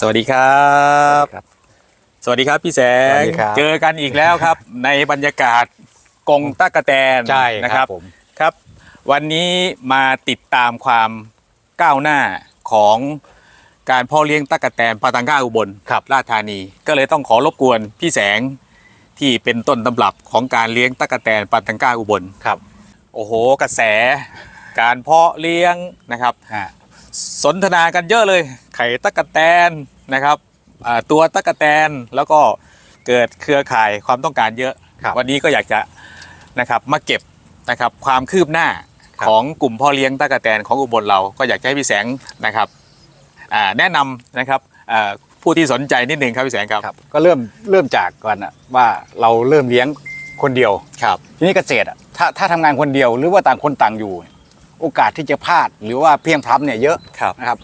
สวัสดีครับ ครับ สวัสดีครับพี่แสง สวัสดีครับ เจอกันอีกแล้วครับ ในบรรยากาศกงตะกะแตนใช่นะคครัรับบผมครับ วันนี้มาติดตามความก้าวหน้าของการเพ่อเลี้ยงตะกะแตนปาตังก้าอุบลครับราชธานี ก็เลยต้องขอรบกวนพี่แสงที่เป็นต้นตำรับของการเลี้ยงตะกะแตนปาตังก้าอุบล ครับโอ้โห กระแส การเพาะเลี้ยงนะครับอ่าสนทนากันเยอะเลย ไข่ตะกะแตนนะครับอ่าตัวตะกะแตนแล้วก็เกิดเครือข่ายความต้องการเยอะครับวันนี้ก็อยากจะนะครับมาเก็บนะครับความคืบหน้าครับของกลุ่มพ่อเลี้ยงตะกะแตนของอุบลเราก็อยากจะให้พี่แสงนะครับอ่าแนะนำนะครับอ่าผู้ที่สนใจนิดนึงครับพี่แสงครับครับ ก็เริ่มเริ่มจากก่อนอะว่าเราเริ่มเลี้ยงคนเดียวครับทีนี้เกษตรอะถ้าถ้าทำงานคนเดียวหรือว่าต่างคนต่างอยู่ โอกาสที่จะพลาดหรือว่าเพลียงพล้ำเนี่ยเยอะครับนะครับ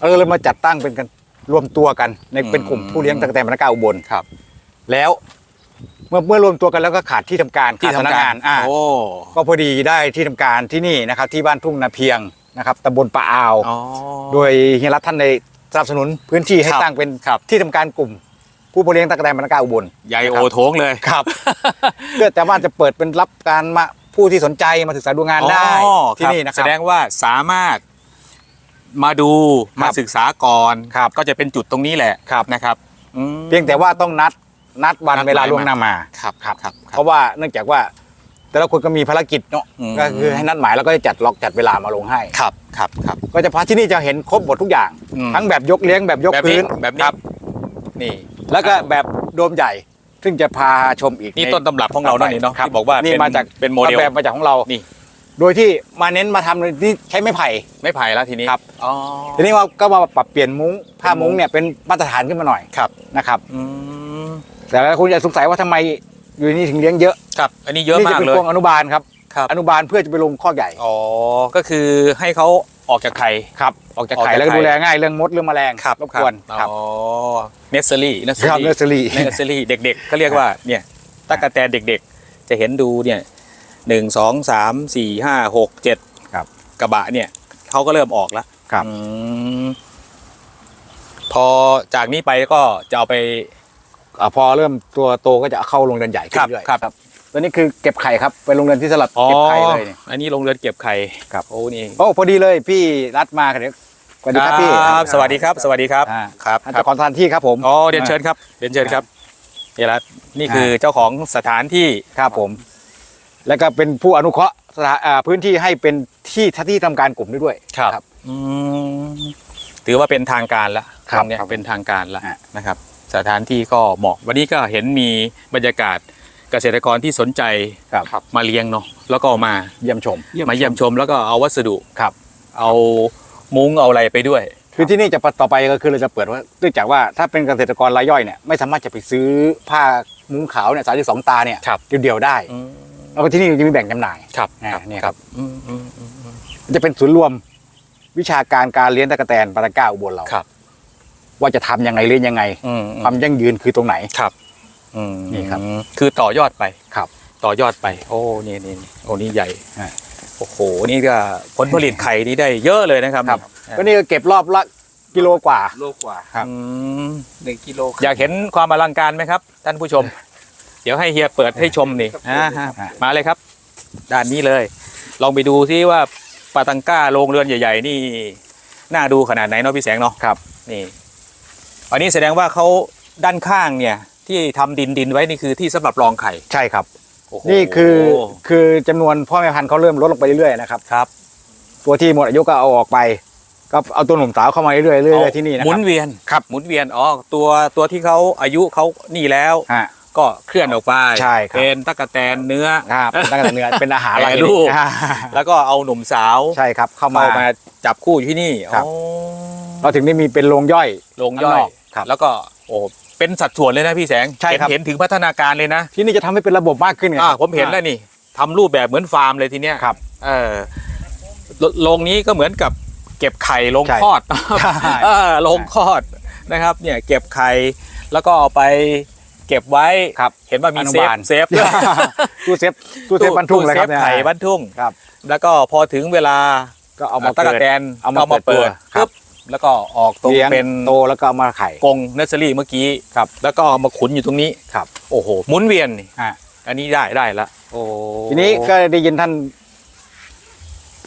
เราเลยมาจัดตั้งเป็นกันรวมตัวกันในอืมเป็นกลุ่มผู้เลี้ยงตะกแตนพนักงานอุบลครับ แล้วเมื่อเมื่อรวมตัวกันแล้วก็ขาดที่ทำการที่ขดทำพนัการอ่าโอ้ก็พอดีได้ที่ทำการที่นี่นะครับ ที่บ้านทุ่งนาเพียงนะครับตำบลปะอาวอ๋อโดยเฮียรัฐท่านในสนับสนุนพื้นที่ให้ครับตั้งเป็นครับที่ทำการกลุ่ม ผู้บริเลี้ยงตะกแตนพนักงานอุบลใหญ่โอโถงเลยครับ เพื่อแต่ว่าจะเปิดเป็นรับการมาผู้ที่สนใจมาศึกษาดูงานได้อ๋อที่นี่นะคแสรับดงว่าสามารถ มาดูครับมาศึกษาก่อนครับ ก็จะเป็นจุดตรงนี้แหละครับนะครับอืม เพียงแต่ว่าต้องนัดนัดวันนัดเวลาหมายล่วงหน้ามา ครับครับครับ เพราะว่าเนื่องจากว่า แต่ละคนก็มีภารกิจเนาะอืม ก็คือให้นัดหมายแล้วก็จะจัดล็อกจัดเวลามาลงให้ ครับครับครับ ก็จะพาที่นี่จะเห็นครบหมดทุกอย่าง อืม ทั้งแบบยกเลี้ยงแบบยกแบบพื้นแบบนี้ครับนี่ แล้วก็แบบโดมใหญ่ ซึ่งจะพาชมอีกนี่ใต้นตำรับของเราเนาะนี่เนาะครับที่บอกว่านี่นี่มาจากเป็นโมเดล แบบมาจากของเรานี่ โดยที่มาเน้นมาทำเลยที่ใช้ไม้ไผ่ ไม่ไผ่แล้วทีนี้ครับ อ๋อ ทีนี้ว่าก็มาปรับเปลี่ยนมุ้งผ้ามุ้งเนี่ยเป็นมาตรฐานขึ้นมาหน่อยครับ นะครับ อืม แต่หลายคนจะสงสัยว่าทำไมอยู่นี่ถึงเลี้ยงเยอะครับ อันนี้เยอะนี่มาจะกเป็นเลย พวกอนุบาลครับ ครับ อนุบาลเพื่อจะไปลงข้อกใหญ่ อ๋อ ก็คือให้เขาออกจากไข่ ครับ ออกจากออกจากไข่แล้วก็ไข่ ดูแลง่ายเรื่องมดเรื่องแมลงรบกวนครับอ๋อ เนสเซอรี่ เนสเซอครับรี่ เนอร์เซอรี่ เนสเซอรี่ เด็กๆเขาเรียกว่า เนี่ยตะกะแตนเด็กๆ จะเห็นดูเนี่ย หนึ่งสองสามสี่ห้าหกเจ็ดครับ กระบะเนี่ยเขาก็เริ่มออกแล้วครับอืมพอจากนี้ไปก็จะเอาไป อ่าพอเริ่มตัวโตก็จะเข้าโรงเรือนใหญ่ขึ้นเรื่อยครับตอนนี้คือเก็บไข่ครับไปโรงเรือนที่สลับเก็บไข่เลยนี่อันนี้ลงเรือนเก็บไข่ครับ โอ้นี่โอ้พอดีเลยพี่รัดมาเดี๋ยวสวัสดีครับพี่ ครับสวัสดีครับ สวัสดีครับอ่า ครับท่านครัเจ้าบของสถานที่ครับผม อ๋อเรียนเชิญครับเรียนเชิญครับเฮยรัตนี่คือเจ้าของสถานที่ครับผม แล้วก็เป็นผู้อนุเคราะห์สถานอ่าพื้นที่ให้เป็นที่ที่ทำการกลุ่มด้วยด้วย ครับอืมถือว่าเป็นทางการละครับตงเนี้ยครับเป็นทางการละฮะ นะครับ สถานที่ก็เหมาะ วันนี้ก็เห็นมีบรรยากาศเกษตรกรที่สนใจครับมาเลี้ยงเนาะแล้วก็มาเยี่ยมชม มาเยี่ยมชมแล้วก็เอาวัสดุครับ เอามุ้งเอาอะไรไปด้วย คือที่นี่จะต่อไปก็คือเราจะเปิดว่าเนื่องจากว่าถ้าเป็นเกษตรกรรายย่อยเนี่ยไม่สามารถจะไปซื้อผ้ามุ้งขาวเนี่ยสายที่สองตาเนี่ยครับ เดียวๆได้ แล้วก็ที่นี่จะมีแบ่งจำหน่ายครับอ่าครับเนี่ยครับอืมอืมอืมอืมจะเป็นศูนย์รวมวิชาการการเลี้ยงตะกแตนปาตะก้าอุบลเราครับว่าจะทำยังไงเลี้ยงยังไงอืม ความยั่งยืนคือตรงไหน ครับอืมนี่ครับ คือต่อยอดไป ครับ ต่อยอดไป โอ้ นี่นี่นี่โอ้ นี่ใหญ่อ่าโอ้โห นี่ก็ผลผลิตไข่นี่ได้เยอะเลยนะครับครับนี่ก็นี่ก็เก็บรอบละกิโลกว่า โลกว่า ครับ อืม หนึ่งกิโลอยากเห็นความอลังการไหมครับ ท่านผู้ชม เดี๋ยวให้เฮียเปิดให้ชมนี่ อ่าฮะมาเลยครับ ด้านนี้เลย ลองไปดูซิว่าปาตังก้าโรงเรือนใหญ่ ๆ นี่น่าดูขนาดไหนเนาะพี่แสงเนาะครับ นี่ อันนี้แสดงว่าเขาด้านข้างเนี่ย ที่ทำดินดินไว้นี่คือที่สำหรับรองไข่ใช่ครับ โอ้โหนี่คือคือจำนวนพ่อแม่พันธุ์เขาเริ่มลดลงไปเรื่อยๆนะครับครับตัวที่หมดอายุก็เอาออกไป ก็เอาตัวหนุ่มสาวเข้ามาเรื่อยๆเรื่อยๆที่นี่นะหมุครันบเวียนครับ หมุนเวียนอ๋อตัวตัวที่เขาอายุเขานี่แล้ว ฮะ ก็เคลื่อนออกไปใช่ครับ เป็นตะกะแตนเนื้อ ครับตั้งแต่เนื้อเป็นอาหารแปรอะไรรูป อ่าแล้วก็เอาหนุ่มสาวใช่ครับเข้ามา เข้ามาจับคู่อยู่ที่นี่ครับ อ๋อเราถึงได้มีเป็นโรงย่อยโรงย่อย ข้างนอกครับแล้วก็โอ้เป็นสัดส่วนเลยนะพี่แสงใช่ครับ เห็นเห็นถึงพัฒนาการเลยนะที่นี่จะทำให้เป็นระบบมากขึ้นไงอ่าผมเห็นแล้วนี่ทำรูปแบบเหมือนฟาร์มเลยทีเนี้ยครับ เออโรโรงนี้ก็เหมือนกับเก็บไข่ลงใช่คลอดใช่ เออลงคลอดนะครับ เนี่ยเก็บไข่แล้วก็เอาไป เก็บไว้ครับเห็นว่ามีอนุเซฟบาล เซฟด้วยตู้เซฟตู้เซฟบรรทุกเลยครับตู้เซฟไข่บรรทุกครับ แล้วก็พอถึงเวลาก็เอามาตะกะแตนเอามาเปิดเปิดตัวครับ ปึ๊บแล้วก็ออกตรงเลี้ยงเป็นโตแล้วก็เอามาไข่ กรงเนสเซอรี่เมื่อกี้ครับ แล้วก็เอามาขุนอยู่ตรงนี้ครับ โอ้โหหมุนเวียนนี่อ่าอันนี้ได้ได้ละโอ้ทีนี้ก็ได้ยินท่าน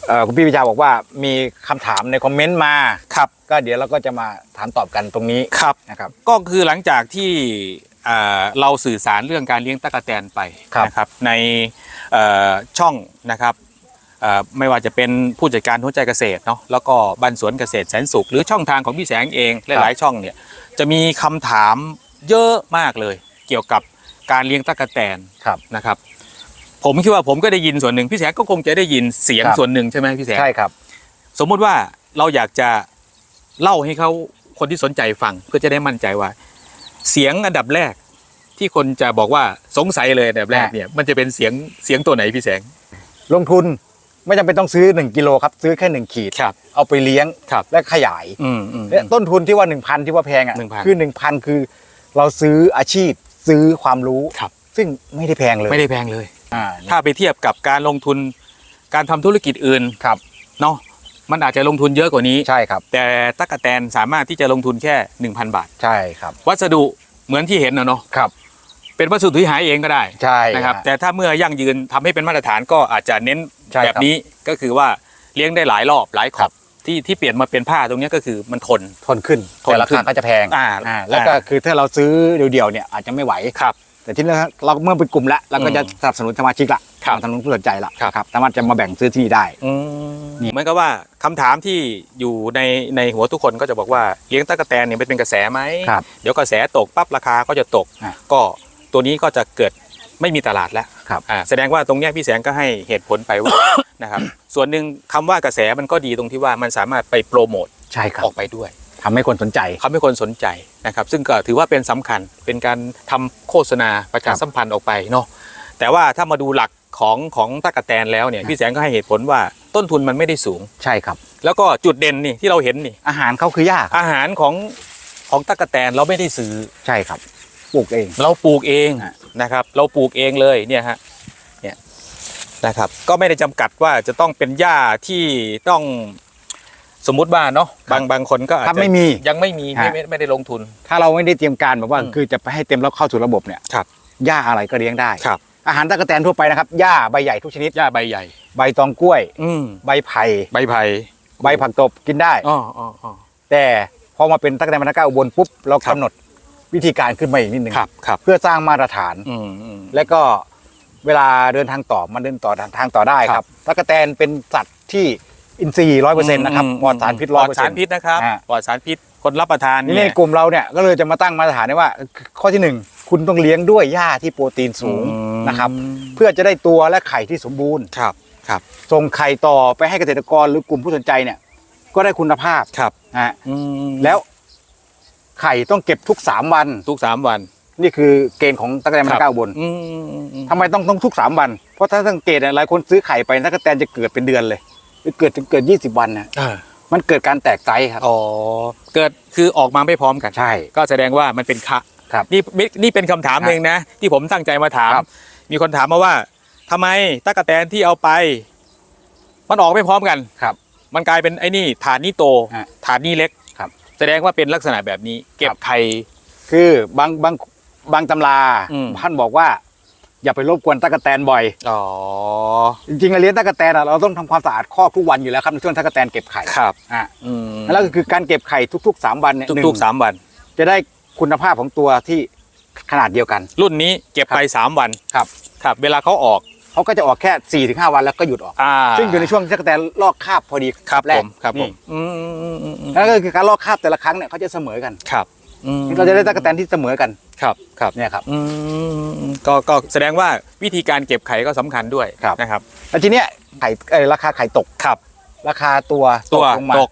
เอ่อคุณพี่วิชาบอกว่ามีคำถามในคอมเมนต์มา ครับ ก็เดี๋ยวเราก็จะมาถามตอบกันตรงนี้ครับ นะครับ ก็คือหลังจากที่อ่า เราสื่อสารเรื่องการเลี้ยงตะกแตนไปครับนะครับในเอ่อช่องนะครับเอ่อไม่ว่าจะเป็นผู้จัดการหัวใจเกษตรเนาะแล้วก็บันสวนเกษตรแสนสุข หรือช่องทางของพี่แสงเองหลายๆช่องเนี่ยจะมีคำถามเยอะมากเลย เกี่ยวกับการเลี้ยงตะกแตนครับนะครับ ผมคิดว่าผมก็ได้ยินส่วนหนึ่งพี่แสงก็คงจะได้ยินเสียงครับส่วนหนึ่งใช่ไหมพี่แสงใช่ครับ สมมุติว่าเราอยากจะเล่าให้เขาคนที่สนใจฟังเพื่อจะได้มั่นใจว่า เสียงอันดับแรก ที่คนจะบอกว่าสงสัยเลยอันดับแรกอะเนี่ยมันจะเป็นเสียงเสียงตัวไหนพี่แสง ลงทุนไม่จำเป็นต้องซื้อ 1กิโลครับซื้อแค่ 1 ขีด ครับ เอาไปเลี้ยงครับและขยายอืมอืม และต้นทุนที่ว่า 1,000 ที่ว่าแพงอะ1,000คือ 1,000 คือ เราซื้ออาชีพซื้อความรู้ ครับ ซึ่งไม่ได้แพงเลยไม่ได้แพงเลย อ่า ถ้าไปเทียบกับการลงทุนการทำธุรกิจอื่นครับ เนาะ มันอาจจะลงทุนเยอะกว่านี้ ใช่ครับ แต่ตั๊กแตนสามารถที่จะลงทุนแค่ 1,000 บาท ใช่ครับ วัสดุเหมือนที่เห็นนะเนาะครับ เป็นวัสดุที่หาเองก็ได้ใช่นะครับฮะแต่ถ้าเมื่อยั่งยืนทำให้เป็นมาตรฐานก็อาจจะเน้นใช่ครับแบบนี้ก็คือว่าเลี้ยงได้หลายรอบหลายขครัอบบที่ที่เปลี่ยนมาเป็นผ้าตรงเนี้ยก็คือมันทนทนขึ้นทนแต่ราขึ้คานก็จะแพงอ่าอ่าแล้วก็อ่าคือถ้าเราซื้อเดี่ยวๆเนี่ยอาจจะไม่ไหวครับ แต่ที่นี่เราเมื่อเป็นกลุ่มแล้วเราก็จะอืมสนับสนุนสมาชิกละ ครับสนับสนุนผู้สนใจละครับ ครับสามารถจะมาแบ่งซื้อที่นี่ได้ อืมเหมือนกับว่าคำถามที่อยู่ในในหัวทุกคนก็จะบอกว่าเลี้ยงตะกแตนเนี่ยมันเป็นกระแสไหมครับ เดี๋ยวกระแสตกปั๊บราคาก็จะตก อะก็ตัวนี้ก็จะเกิดไม่มีตลาดแล้วครับ อ่าแสดงว่าตรงเนี้ยพี่แสงก็ให้เหตุผลไปว่า นะครับ ส่วนหนึ่งคำว่ากระแสมันก็ดีตรงที่ว่ามันสามารถไปโปรโมทใช่ครับออกไปด้วย ทำให้คนสนใจเขาไม่คนสนใจนะครับ ซึ่งก็ถือว่าเป็นสำคัญเป็นการทำโฆษณาประชาสัมพันธ์ออกไปเนาะแต่ว่าถ้ามาดูหลัก ของของตะกะแตนแล้วเนี่ยพี่แสงก็ให้เหตุผลว่าต้นทุนมันไม่ได้สูง ใช่ครับ แล้วก็จุดเด่นนี่ที่เราเห็นนี่ อาหารเขาคือยากอาหารของของตะกะแตนเราไม่ได้ซื้อ ใช่ครับ ปลูกเอง เราปลูกเองอะนะครับ เราปลูกเองเลยเนี่ยฮะเนี่ยนะครับ ก็ไม่ได้จำกัดว่าจะต้องเป็นหญ้าที่ต้องสมมุติว่าเนาะบางบางคนก็อาจถ้าจะไม่มี ยังไม่มีไม่ฮะ ไม่ไม่ได้ลงทุน ถ้าเราไม่ได้เตรียมการแบบว่า อืม คือจะไปให้เต็มแล้วเข้าสู่ระบบเนี่ยครับ หญ้าอะไรก็เลี้ยงได้ ครับ อาหารตะกแตนทั่วไปนะครับหญ้าใบใหญ่ทุกชนิด หญ้าใบใหญ่ ใบตองกล้วย อืมใบไผ่ใบไผ่ใบผักตบกินได้ อ๋ออ๋ออ๋อ แต่พอมาเป็นตะกแตนพันธุ์ก้าอุบลปุ๊บเราครับ กำหนดวิธีการขึ้นมาอีกนิดหนึ่งครับครับเพื่อสร้างมาตรฐาน อืมอืม และก็เวลาเดินทางต่อมันเดินต่อทางต่อได้คครัรับบ ตะกแตนเป็นสัตว์ที่อินทรีย์ร้อยเปอร์เซ็นต์นะครับปลอดสารพิษปลร้ออยดเปอร์สาเซ็รนต์ พิษนะครับอ่า ปลอดสารพิษคนรับประทานนี่เนี่ในยกลุ่มเราเนี่ยก็เลยจะมาตั้งมาตรฐานได้ว่า ข้อที่หนึ่ง คุณต้องเลี้ยงด้วยหญ้าที่โปรตีนสูงอืมนะครับ เพื่อจะได้ตัวและไข่ที่สมบูรณ์ครับครับส่งไข่ต่อไปให้เกษตรกรหรือกลุ่มผู้สนใจเนี่ย ก็ได้คุณภาพครับนะฮะอืมแล้วไข่ต้องเก็บทุก3วัน ทุกสามวัน นี่คือเกณฑ์ของตะกแตนมันก้าอุบนอืมอืมอืมทำไมต้องต้องทุก3วัน เพราะถ้าสังเกตเนี่ยหลายคนซื้อไข่ไปตะกแตนจะเกิดเป็นเดือนเลยหรือเกิดถึงเกิด20วันนะอ่ามันเกิดการแตกไซส์ครับอ๋อเกิดคือออกมาไม่พร้อมกันใช่ ก็แสดงว่ามันเป็นคะ ครับนี่นี่นี่เป็นคำถามครับหนึ่งนะ ที่ผมตั้งใจมาถาม ครับ มีคนถามมาว่าทำไมตะกะแตนที่เอาไป มันออกไม่พร้อมกัน ครับ มันกลายเป็นไอ้นี่ฐานนี่โต ฮะฐานนี่เล็กครับแสดงว่าเป็นลักษณะแบบนี้ เก็บครับ ไข่ คือบางบางบางตำราอืม ท่านบอกว่า อย่าไปรบกวนตะกแตนบ่อย อ๋อจริงๆอะเลี้ยงตะกแตนอะเราต้องทำความสะอาดคอกทุกวันอยู่แล้วครับในช่วงตะกแตนเก็บไข่ครับอะอืมแล้วก็คือการเก็บไข่ทุกๆ 3 วันเนี่ยหนึ่งทุกๆสามวัน จะได้ คุณภาพของตัวที่ขนาดเดียวกัน รุ่นนี้เก็บไปสามวันครับครับเวลาเขาออกเขาก็จะออกแค่4ี่ถึงห้าวันแล้วก็หยุดออก อ่าซึ่งอยู่ในช่วงที่ตะกแตนลอกคราบพอดีครับแรผกมครับผนี่มอืมอืมอืมอืมอืมนั่นก็คือการลอกคราบแต่ละครั้งเนี่ยเขาจะเสมอกันครับอืมเราจะได้ตะกแตนที่เสมอกันครับครับ เนี่ยครับ อืมก็ก็แสดงว่าวิธีการเก็บไข่ก็สำคัญด้วยครับ นะครับ แล้วทีเนี้ยไข่เอ่อราคาไข่ตกครับ ราคาตัวตัวลงมาตก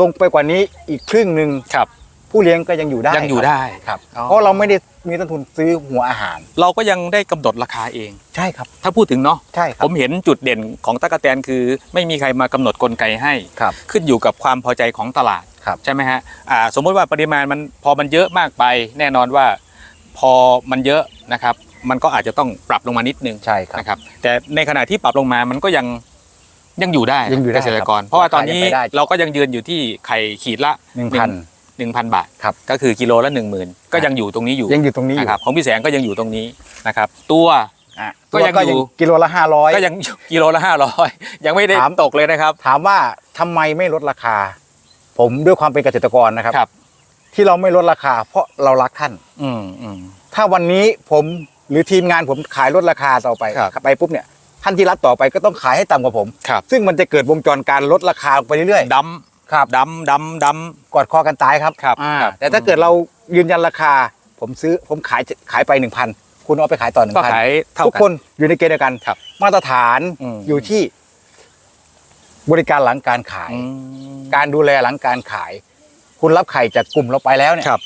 ลงไปกว่านี้อีกครึ่งหนึ่งครับ ผู้เลี้ยงก็ยังอยู่ได้ยังอยู่ครับได้ครับอ๋อเพราะเราไม่ได้มีต้นทุนซื้อหัวอาหาร เราก็ยังได้กำหนดราคาเองใช่ครับ ถ้าพูดถึงเนาะใช่ครัผบมเห็นจุดเด่นของตะกะแตนคือ ไม่มีใครมากำหนดกลไกให้ครับขึ้นอยู่กับความพอใจของตลาดครับใช่ไหมฮะอ่าสมมติว่าปริมาณมันพอมันเยอะมากไป แน่นอนว่าพอมันเยอะนะครับ มันก็อาจจะต้องปรับลงมานิดนึงใช่ครับนะครับ แต่ในขณะที่ปรับลงมามันก็ยังยังอยู่ได้ยังอยู่ได้เกษตรกรครับเพราะว่าตอนนี้ราคายังไปได้เราก็ยังยืนอยู่ที่ไข่ขีดละหนึ่งพัน หนึ่งพันบาทครับก็คือกิโลละหนึ่งหมื่นก็ยังอยู่ตรงนี้อยู่ยังอยู่ตรงนี้อยู่นะครับของพี่แสงก็ยังอยู่ตรงนี้นะครับ ตัวอะก็ยังอยู่กิโลละห้าร้อยก็ยังกิโลละห้าร้อยยังไม่ได้ถามตกเลยนะครับ ถามว่าทำไมไม่ลดราคา ผมด้วยความเป็นเกษตรกรนะครับครับที่เราไม่ลดราคา เพราะเรารักท่าน อืมอืมถ้าวันนี้ผมหรือทีมงานผมขายลดราคาต่อไปครับไปปุ๊บเนี่ยท่านที่รับต่อไปก็ต้องขายให้ต่ำกว่าผมครับซึ่งมันจะเกิดวงจรการลดราคาไปเรื่อยดๆ ครับำดำดำดกอดคอกันตายครับครับอ่าครับแต่ถ้าเกิดเรายืนยันราคา ผมซื้อผมขายขายไปหนึ่งพันคุณเอาไปขายต่อหนึ่ำก็งพันขายเท่าทุกกัคนอยู่ในเกณฑ์เดียวกันครับมาตรฐานอืม อยู่ที่ บริการหลังการขาย อืมการดูแลหลังการขาย คุณรับไข่จากกลุ่มเราไปแล้วเนี่ยครับ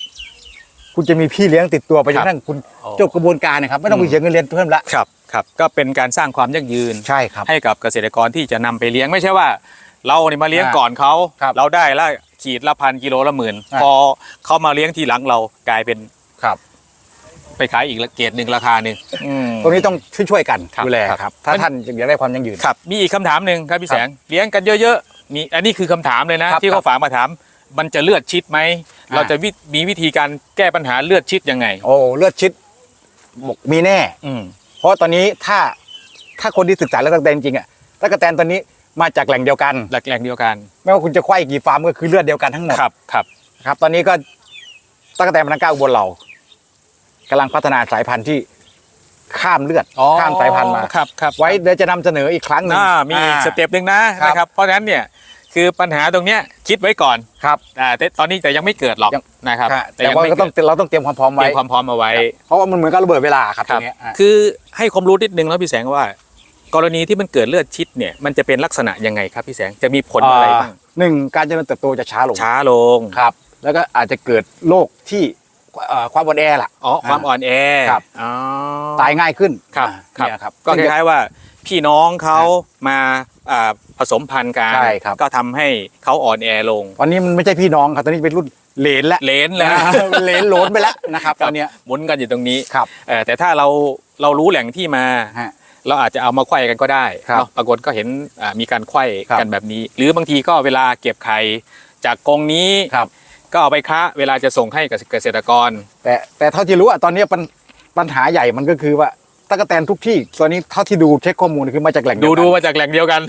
คุณจะมีพี่เลี้ยงติดตัวไปจครันบกระทั่งคุณโอ้จบกระบวนการนะครับ ไม่ต้องอืไปมเสียเงินเรียนเพิ่มละครับครับก็เป็นการสร้างความยั่งยืน ใช่ครับ ให้กับเกษตรกรที่จะนำไปเลี้ยงไม่ใช่ว่า เราเนี่ยมาเลี้ยงอ่าก่อนเขาครับเราได้ละขีดละพันกิโลละหมื่นอ่า พอเขามาเลี้ยงทีหลังเรากลายเป็นครับไปขายอีกเกรดหนึ่งราคาหนึ่งอืม ตรงนี้ต้องช่วยๆกันครับดูแลครับ ครับ ถ้าท่านอยากได้ความยั่งยืน ครับมีอีกคำถามหนึ่งครับพี่ครับแสงเลี้ยงกันเยอะๆมีอันนี้คือคำถามเลยนะครับที่ครัเขาบฝากมาถาม มันจะเลือดชิดไหมอ่า เราจะวิมีวิธีการแก้ปัญหาเลือดชิดยังไง โอ้เลือดชิดบอกมีแน่ อืม เพราะตอนนี้ถ้าถ้าคนที่ศึกษาเรื่องตะกแตนจริงๆอะตะกแตนตอนนี้ มาจากแหล่งเดียวกันหลักแหล่งเดียวกันไม่ว่าคุณจะไขว้กี่ฟาร์มก็คือเลือดเดียวกันทั้งหมดครับครับครับ ตอนนี้ก็ตะกแตนพนังก้าวอุบนเรากำลังพัฒนาสายพันธุ์ที่ข้ามเลือดข้ามสายพันธุ์มา ครับครับไว้เดี๋ยวจะนำเสนออีกครั้งหนึ่งอ่ามีอ่า สเต็ปหนึ่งนะครับ นะครับ เพราะฉะนั้นเนี่ยคือปัญหาตรงเนี้ยคิดไว้ก่อนครับ อ่าแต่ตอนนี้แต่ยังไม่เกิดหรอกยัง นะครับค่ะแต่แต่ยังว่าไม่ก็ต้องเกิดเราต้องเตรียมความพร้อมเตไว้รียมความพร้อมเอาไว้ เพราะว่ามันเหมือนกับระเบิดเวลาครับคตรัรบงเนี้ยอะ คือให้ความรู้นิดนึงแล้วพี่แสงว่า กรณีที่มันเกิดเลือดชิดเนี่ยมันจะเป็นลักษณะยังไงครับพี่แสงจะมีผลอะไรบ้างหนึ่งการเจริญเติบโตจะช้าลงช้าลงครับ แล้วก็อาจจะเกิดโรคที่เอ่อความอ่อนแอล่ะอ๋อความอ่อนแอครับอ๋อตายง่ายขึ้นครับอ่าเนี่ยครับ ก็คล้ายๆว่าพี่น้องเขามาอ่าผสมพันธุ์กันใช่ครับก็ทำให้เขาอ่อนแอลงตอนนี้มันไม่ใช่พี่น้องครับตอนนี้เป็นรุ่นเหลนแล้วเลนแล้วนะเหลนโหลนไปแล้วนะครับตอนเนี้ยหมุนกันอยู่ตรงนี้ครับเออแต่ถ้าเราเรารู้แหล่งที่มาฮะ เราอาจจะเอามาไขว้กันก็ได้ครับเนาะปรากฏก็เห็นอ่ามีการไขว้ครับกันแบบนี้ หรือบางทีก็เวลาเก็บไข่จากกรงนี้ครับก็เอาไปค้าเวลาจะส่งให้กับเกษตรกร แต่แต่เท่าที่รู้อะตอนนี้ปัญปัญหาใหญ่มันก็คือว่าตะกแตนทุกที่ตอนนี้เท่าที่ดูเช็คข้อมูลคือมาจากแหล่งดูเยวกันดูมาจากแหล่งเดียวกัน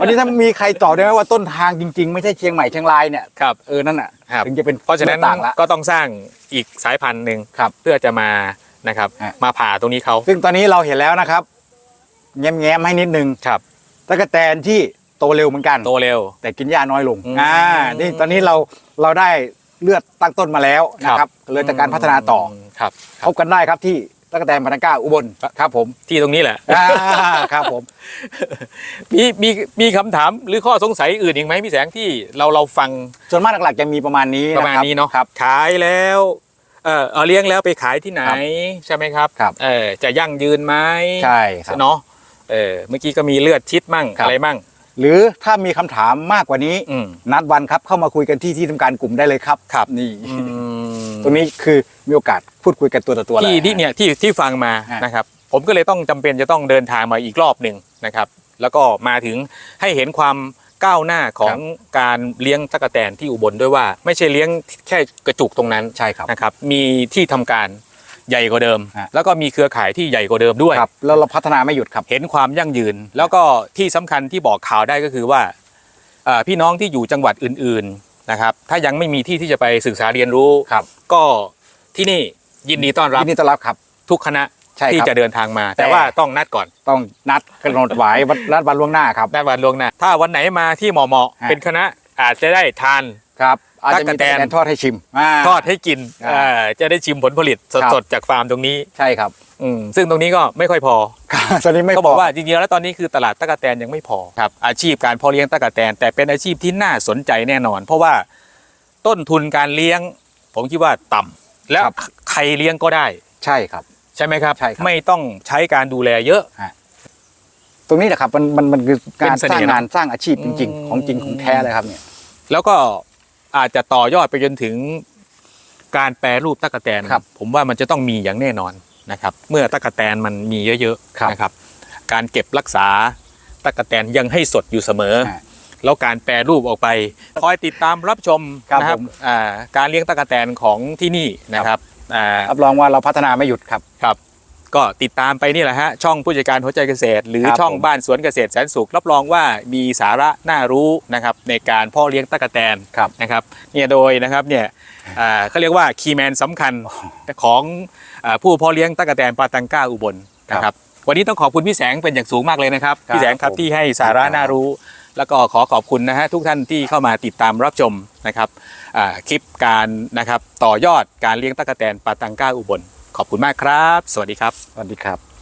วันนี้ถ้ามีใครตอบได้ไหมว่าต้นทางจริง ๆ ไม่ใช่เชียงใหม่เชียงรายเนี่ยครับเออนั่นอะครับถึงจะเป็นเพราะฉะนั้นต่างละก็ต้องสร้างอีกสายพันธุ์หนึ่งครับเพื่อจะมานะครับฮะมาผ่าตรงนี้เขาซึ่งตอนนี้เราเห็นแล้วนะครับ แง้มๆให้นิดนึงครับตะกแตนที่โตเร็วเหมือนกัน โตเร็ว แต่กินหญ้าน้อยลงอืมอ่านี่ตอนนี้เราเราได้เลือดตั้งต้นมาแล้วนะครับเลยจากการพัฒนาต่อมครับคพรับบกันได้ครับที่ตะกแตนพนังก้าอุบลครับผมที่ตรงนี้แหละอ่าครับผมมีมีมีคำถามหรือข้อสงสัยอื่นอีกไหมพี่แสงที่เราเราฟังส่วนมากหลักๆจะมีประมาณนี้ประมาณคบนี้เนาะครับขายแล้วเออเอาเลี้ยงแล้วไปขายที่ไหนครับใช่ไหมครับครับ เออจะยั่งยืนไหมใช่ครับเนาะ เออเมื่อกี้ก็มีเลือดชิดมั่งครับ อะไรมั่ง หรือถ้ามีคำถามมากกว่านี้ อืม นัดวันครับเข้ามาคุยกันที่ที่ทำการกลุ่มได้เลยครับครับนี่อืมตรงนี้คือมีโอกาสพูดคุยกันตัวต่อตัวที่ลที่เนี่ยที่ที่ฟังมาฮะ นะครับ ผมก็เลยต้องจำเป็นจะต้องเดินทางมาอีกรอบหนึ่งนะครับ แล้วก็มาถึงให้เห็นความก้าวหน้าของการเลี้ยงตะกแตนที่อุบลด้วยว่า ไม่ใช่เลี้ยงแค่กระจุกตรงนั้นใช่ครับ นะครับ มีที่ทำการ ใหญ่กว่าเดิม ฮะ แล้วก็มีเครือข่ายที่ใหญ่กว่าเดิมด้วย ครับแล้วเราพัฒนาไม่หยุดครับ เห็นความยั่งยืน แล้วก็ที่สำคัญที่บอกข่าวได้ก็คือว่าเอ่อพี่น้องที่อยู่จังหวัดอื่นๆนะครับ ถ้ายังไม่มีที่ที่จะไปศึกษาเรียนรู้ ครับ ก็ที่นี่ยินดีต้อนรับยินดีต้อนรับครับ ทุกคณะใช่ครับที่จะเดินทางมา แต่ แต่ว่าต้องนัดก่อนต้องนัดกำหนดไว้วันนัดวันล่วงหน้าครับ นัดวันล่วงหน้าถ้าวันไหนมาที่เหมาะฮะๆเป็นคณะอาจจะได้ทานครับ อาจจะมีตั๊กแตนแตนทอดให้ชิมาทอดให้กินอ่าเอ่อจะได้ชิมผลผลิตครับสดๆจากฟาร์มตรงนี้ใช่ครับอืมซึ่งตรงนี้ก็ไม่ค่อยพอตอนนี้ไม่เขาบอกพว่าจริงๆแล้วตอนนี้คือตลาดตะกแตนยังไม่พอครับอาชีพการเพาะเลี้ยงตะกแตน แต่เป็นอาชีพที่น่าสนใจแน่นอน เพราะว่าต้นทุนการเลี้ยง ผมคิดว่าต่ำแล้วใครเลี้ยงก็ได้ใช่ครับ ใช่ไหมครับใช่ครับไม่ต้องใช้การดูแลเยอะตรงนี้แหละครับมันมันมันคือการเป็นเสสน่ร้างห์นะงานสร้างอาชีพจริงอืมๆของจริงของแท้เลยครับเนี่ยแล้วก็ อาจจะต่อยอดไปจนถึงการแปรรูปตะกแตนครับ ผมว่ามันจะต้องมีอย่างแน่นอนนะครับ เมื่อตะกแตนมันมีเยอะครับๆนะครับ การเก็บรักษาตะกแตนยังให้สดอยู่เสมอฮะแล้วการแปรรูปออกไปคอยติดตามรับชมครับนะครับผม อ่าการเลี้ยงตะกแตนของที่นี่นะครับอ่ารับรองว่าเราพัฒนาไม่หยุดครับ ครับ ก็ติดตามไปนี่แหละฮะช่องผู้จัดการหัวใจเกษตร หรือครับช่องผมบ้านสวนเกษตรแสนสุขรับรองว่ามีสาระน่ารู้นะครับในการเพ่อเลี้ยงตะกแตนครับนะครับเนี่ยโดยนะครับเนี่ยอ่าเขาเรียกว่าคีย์แมนสำคัญของอ่าผู้เพ่อเลี้ยงตะกแตนปาตังก้าอุบลนะครับวันนี้ต้องขอบคุณพี่แสงเป็นอย่างสูงมากเลยนะครับครับพี่แสงครับผมที่ให้สาระน่ารู้ แล้วก็ขอขอบคุณนะฮะทุกท่านที่เข้ามาติดตามรับชมนะครับอ่าคลิปการนะครับต่อยอดการเลี้ยงตะกแตนปาตังก้าอุบล ขอบคุณมากครับ สวัสดีครับ สวัสดีครับ